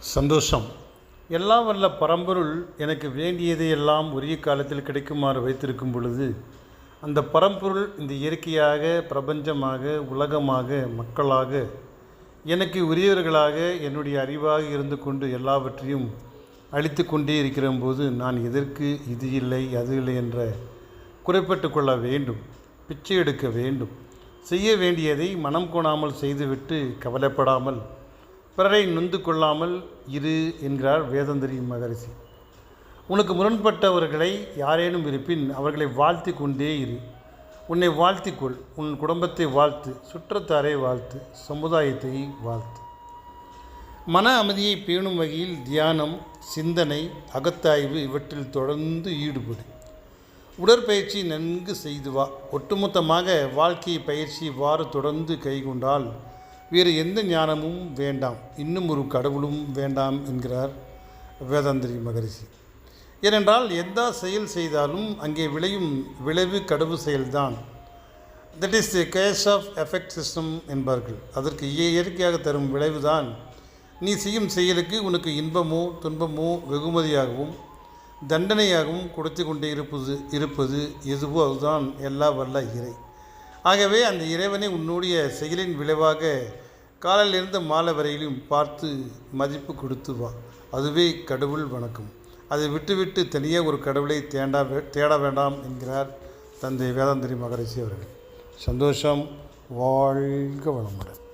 சந்தோஷம். எல்லாம் வல்ல பரம்பொருள் எனக்கு வேண்டியதை எல்லாம் உரிய காலத்தில் கிடைக்குமாறு வைத்திருக்கும் பொழுது அந்த பரம்பொருள் இந்த இயற்கையாக பிரபஞ்சமாக உலகமாக மக்களாக எனக்கு உரியவர்களாக என்னுடைய அறிவாக இருந்து கொண்டு எல்லாவற்றையும் அழித்து கொண்டே இருக்கிற போது நான் எதற்கு இது இல்லை அது இல்லை என்ற குறைப்பட்டு கொள்ள வேண்டும் பிச்சை எடுக்க வேண்டும். செய்ய வேண்டியதை மனம் கோணாமல் செய்துவிட்டு கவலைப்படாமல் பிறரை நொந்து கொள்ளாமல் இரு என்கிறார் வேதந்தரி மகரிஷி. உனக்கு முரண்பட்டவர்களை யாரேனும் இருப்பின் அவர்களை வாழ்த்தி கொண்டே இரு. உன்னை வாழ்த்திக்கொள் உன் குடும்பத்தை வாழ்த்து. சுற்றத்தாரை வாழ்த்து. சமுதாயத்தை வாழ்த்து. மன அமைதியை பேணும் வகையில் தியானம் சிந்தனை அகத்தாய்வு இவற்றில் தொடர்ந்து ஈடுபடு. உடற்பயிற்சி நன்கு செய்து வா. ஒட்டுமொத்தமாக வாழ்க்கை பயிற்சி இவ்வாறு தொடர்ந்து கைகொண்டால் வேறு எந்த ஞானமும் வேண்டாம். இன்னும் ஒரு கடவுளும் வேண்டாம் என்கிறார் வேதாந்திரி மகரிஷி. ஏனென்றால் எந்த செயல் செய்தாலும் அங்கே விளையும் விளைவு கடவு செயல்தான். That is the cause of effect system என்பார்கள். அதற்கு இயற்கையாக தரும் விளைவு தான் நீ செய்யும் செயலுக்கு உனக்கு இன்பமோ துன்பமோ வெகுமதியாகவும் தண்டனையாகவும் கொடுத்து கொண்டே இருப்பது இருப்பது எதுவோ அதுதான். எல்லா வல்ல இறை. ஆகவே அந்த இறைவனை உன்னுடைய செயலின் விளைவாக காலையிலிருந்து மாலை வரையிலும் பார்த்து மதிப்பு கொடுத்து வா. அதுவே கடவுள் வணக்கம். அதை விட்டுவிட்டு தனியாக ஒரு கடவுளை தேண்டா தேட வேண்டாம் என்கிறார் தந்தை வேதாந்திரி மகரிஷி அவர்கள். சந்தோஷம். வாழ்க வளமுடன்.